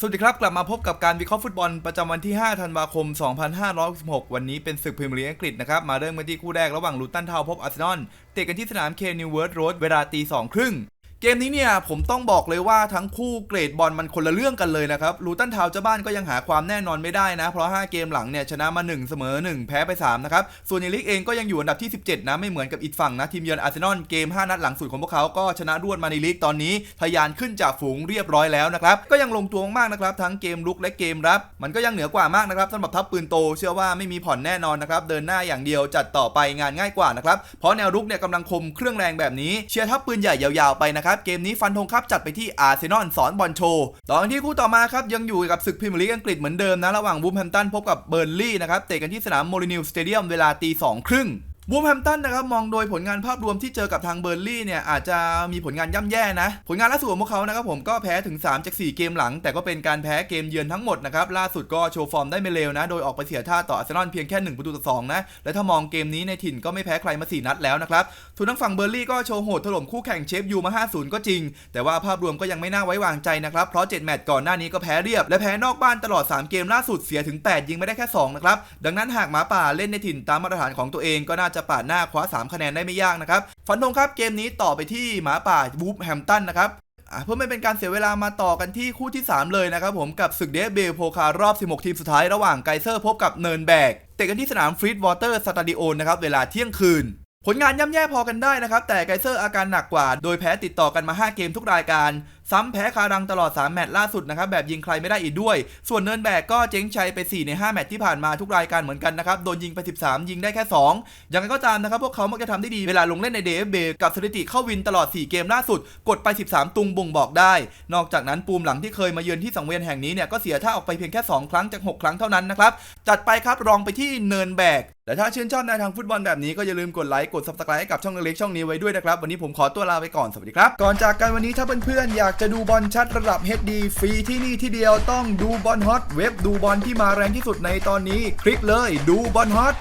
สวัสดีครับ กลับมาพบกับการวิเคราะห์ฟุตบอลประจำวันที่ 5 ธันวาคม 2566 วันนี้เป็นศึกพรีเมียร์ลีกอังกฤษนะครับ มาเริ่มกันที่คู่แรกระหว่างลูตันทาวพบอาร์เซนอลเตะกันที่สนามเคนิวเวิร์ดโรดเวลาตีสองครึ่ง เกมนี้เนี่ยผมต้องบอกเลยว่าทั้งคู่เกรดบอลมันคนละเรื่องกันเลยนะครับลูตันทาวเจ้าบ้านก็ยังหาความแน่นอนไม่ได้นะ เพราะ 5 เกมหลังเนี่ยชนะมา 1 เสมอ 1 แพ้ไป 3 นะครับ ส่วนในลีกเองก็ยังอยู่อันดับที่ 17 นะ ไม่เหมือนกับอีกฝั่งนะ ทีมเยือนอาร์เซนอลเกม 5 นัดหลังสุดของพวกเขาก็ชนะรวดมาในลีกตอนนี้ ทะยานขึ้นจากฝูงเรียบร้อยแล้วนะครับ ก็ยังลงตัวมากนะครับทั้งเกมลุกและเกมรับ มันก็ยังเหนือกว่ามากนะครับสำหรับทัพปืนโต เชื่อว่าไม่มีผ่อนแน่นอนนะครับเดินหน้าอย่างเดียวจัดต่อไปงานง่ายกว่านะครับเพราะแนวรุกเนี่ยกำลังคมเครื่องแรงแบบนี้เชียร์ทัพปืนใหญ่ยาวๆไปนะครับเกมนี้ฟันธงครับจัดไปที่อาร์เซนอลสอนบอลโชว์ตอนที่คู่ต่อมาครับยังอยู่กับศึกพรีเมียร์ลีกอังกฤษเหมือนเดิมนะระหว่างวูมแฮมตันพบกับเบอร์นลี่นะครับเตะกันที่สนามโมลินิวสเตเดียมเวลาตีสองครึ่ง วูฟแฮมตันนะครับมองโดยผลงานภาพรวมที่เจอกับทางเบอร์ลี่เนี่ยอาจจะมีผลงานย่ำแย่นะ ผลงานล่าสุดของพวกเขานะครับผมก็แพ้ถึง3จาก4เกมหลัง แต่ก็เป็นการแพ้เกมเยือนทั้งหมดนะครับล่าสุดก็โชว์ฟอร์มได้ไม่เลวนะ โดยออกไปเสียท่าต่ออาร์เซนอลเพียงแค่1ประตูต่อ2นะและถ้ามองเกมนี้ในถิ่นก็ไม่แพ้ใครมา 4 นัดแล้วนะครับส่วนทางฝั่งเบอร์ลี่ก็โชว์โหดถล่มคู่แข่งเชฟยูมา 5-0 ก็จริง แต่ว่าภาพรวมก็ยังไม่น่าไว้วางใจนะครับเพราะ7แมตช์ก่อนหน้านี้ก็แพ้เรียบและแพ้นอกบ้านตลอด 3 เกมล่าสุดเสียถึง 8 ยิงไม่ได้แค่2นะครับดังนั้นหากหมาป่าเล่นในถิ่นตามมาตรฐานของตัวเองก็น่าจะปาดหน้าคว้า 3 คะแนนได้ไม่ยากนะครับฟันธงครับเกมนี้ต่อไปที่หมาป่าวูฟแฮมตันนะครับเพื่อไม่เป็นการเสียเวลามาต่อกันที่คู่ที่ 3 เลยนะครับผมกับศึกเดฟเบลโพคารอบ 16 ทีมสุดท้ายระหว่างไกเซอร์พบกับเนินแบกเตะกันที่สนามฟรีดวอเตอร์สตาดิโอนะครับเวลาเที่ยงคืน ผลงานย่ำแย่พอกันได้นะครับแต่ไกเซอร์อาการหนักกว่า โดยแพ้ติดต่อกันมา 5 เกมทุกรายการ ซ้ำแพ้คารังตลอด 3 แมตช์ล่าสุดนะครับแบบยิงใครไม่ได้อีกด้วย ส่วนเนินแบกก็เจ๊งชัยไป 4 ใน 5 แมตช์ที่ผ่านมาทุกรายการเหมือนกันนะครับโดนยิงไป 13 ยิงได้แค่ 2 อย่างไรก็ตามนะครับพวกเขามักจะทำได้ดีเวลาลงเล่นในเดฟเบกับสถิติเข้าวินตลอด 4 เกมล่าสุด กดไป 13 ตุงบ่งบอกได้ นอกจากนั้นปูมหลังที่เคยมาเยือนที่สังเวียนแห่งนี้เนี่ยก็เสียท่าออกไปเพียงแค่ 2 ครั้งจาก 6 ครั้งเท่านั้นนะครับจัดไปครับรองไปที่เนินแบกแต่ถ้าชื่นชอบในทางฟุตบอลแบบนี้ก็อย่าลืมกดไลค์กด subscribe ให้กับช่องเล็กช่องนี้ไว้ด้วยนะครับวันนี้ผมขอตัวลาไปก่อนสวัสดีครับก่อนจากกันวันนี้ถ้าเพื่อนๆอยากจะดูบอลชัดระดับ HD ฟรีที่นี่ที่เดียวต้องดูบอลฮอตเว็บดูบอลที่มาแรงที่สุดในตอนนี้ คลิกเลยดูบอลฮอต